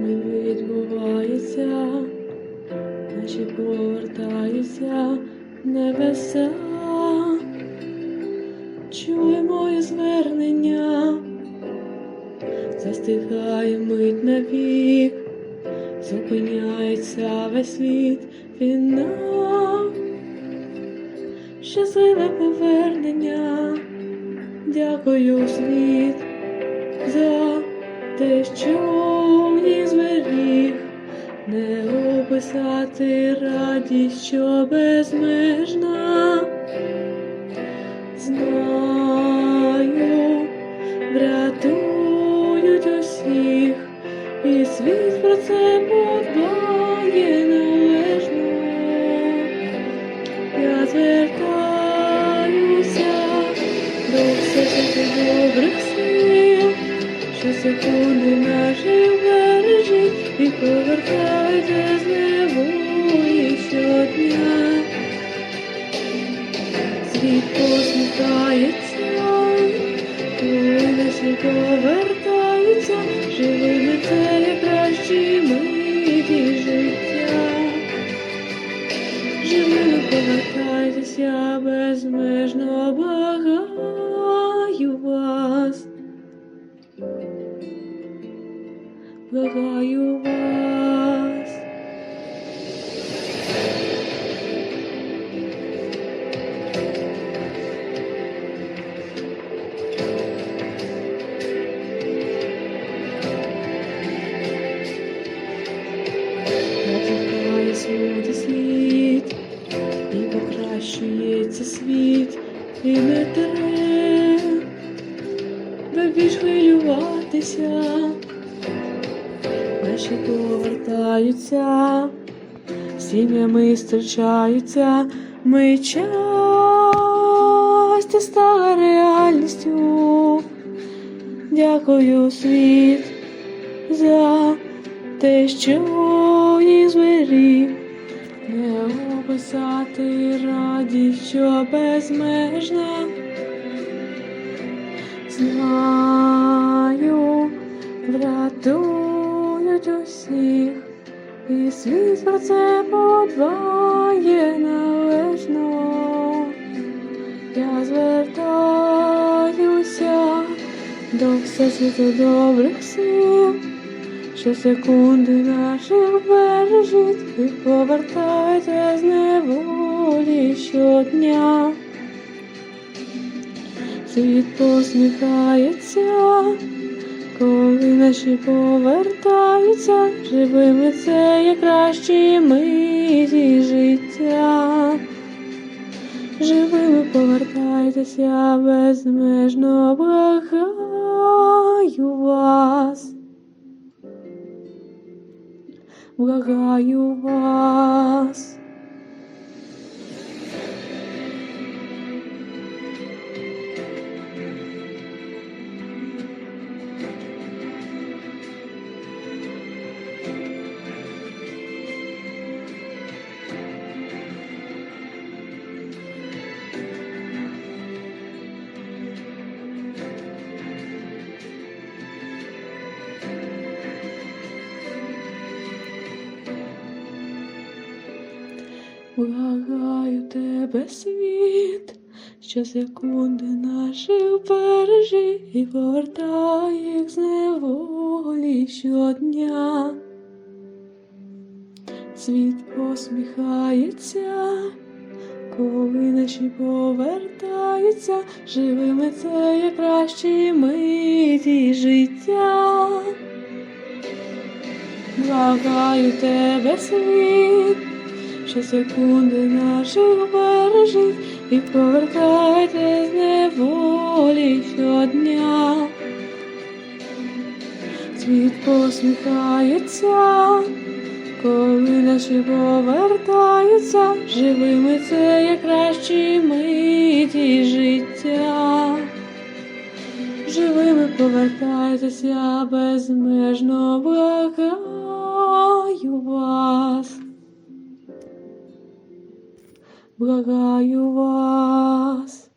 помиль відбувається, наші повертаються небеса, чуй моє звернення, застигає мить навік, зупиняється весь світ війна, щасливе повернення, дякую світ за те, що їх зберіг, не описати радість, що безмежна. Знаю, врятують усіх, і світ про це подбає належно. Я звертаюся до всіх добрих сил, що секунди наші бережіть і повертайте з неволі щодня. Світ посміхається, коли наші повертаються, живими це є кращі миті життя. Живими повертайтеся, безмежно благаю Благаю вас. Натікає смуті слід, і покращується світ, і не треба більш хвилюватися. Наші повертаються, сім'ями зустрічаються, ми щастя стала реальністю. Дякую, світ, за те, що їх зберіг, не описати радість, що безмежна. Знаю, врятують усіх, і світ про це подбає належно. Я звертаюся до всесвіту добрих сил, що секунди наших бережіть і повертайте з неволі щодня. Світ посміхається, коли наші повертаються, живими це є кращі миті життя. Живими повертайтеся безмежно благаю вас. Благаю вас. Тебе, світ, що секунди наших бережи і повертай їх з неволі щодня. Світ посміхається, коли наші повертаються, живими це є кращі миті життя. Благаю тебе, світ, що секунди наших бережіть і повертайте з неволі щодня. Світ посміхається, коли наші повертаються, живими це є кращі миті життя. Живими повертайтеся безмежно благаю вас. Благаю вас.